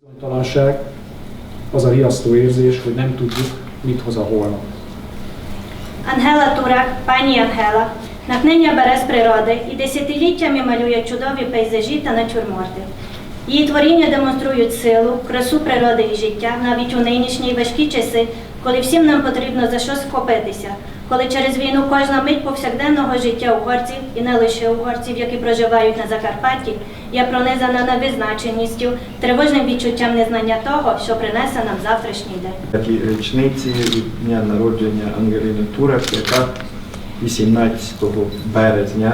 Bizonytalanság az a riasztó érzés, hogy nem tudjuk, mit hoz a holnap. Ангела Турак, пані Ангела, натхнення бере природи і десятиліттями малює чудові пейзажі та натюрморти. Її творіння демонструють силу, красу природи і життя навіть у нинішні важкі часи, коли всім нам потрібно за щось вхопитися, коли через війну кожна мить повсякденного життя угорців, і не лише угорців, які проживають на Закарпатті, є пронизана невизначеністю, тривожним відчуттям незнання того, що принесе нам завтрашній день. Такій річниці від дня народження Ангеліни Турак, яка 18 березня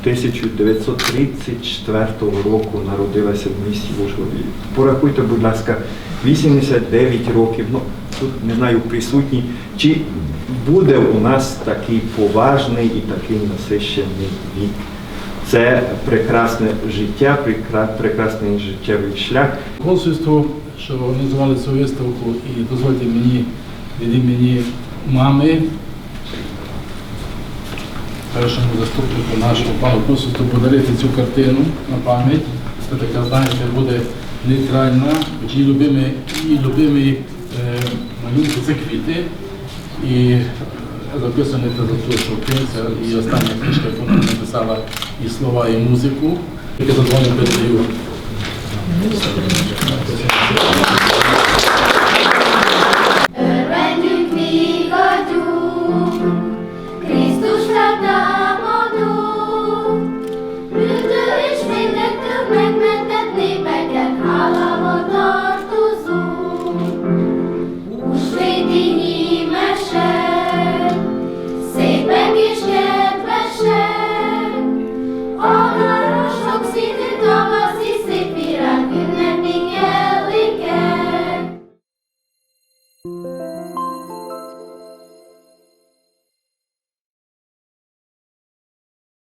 1934 року народилася в місті Ужгороді. Порахуйте, будь ласка, 89 років. Ну, тут не знаю, присутні. Чи буде у нас такий поважний і такий насищений вік? Це прекрасне життя, прекра- прекрасний життєвий шлях. консульству, що організували цю виставку, і дозвольте мені від імені мами, першому заступнику нашого пану консульству подарити цю картину на пам'ять. Це така, знаєте, буде нейтральна, її любимі, її любимі е, малюнки це квіти. І е, записаний це за ту, що кінця, і остання книжка, яку вона написала і слова, і музику. Тільки задзвоню передаю.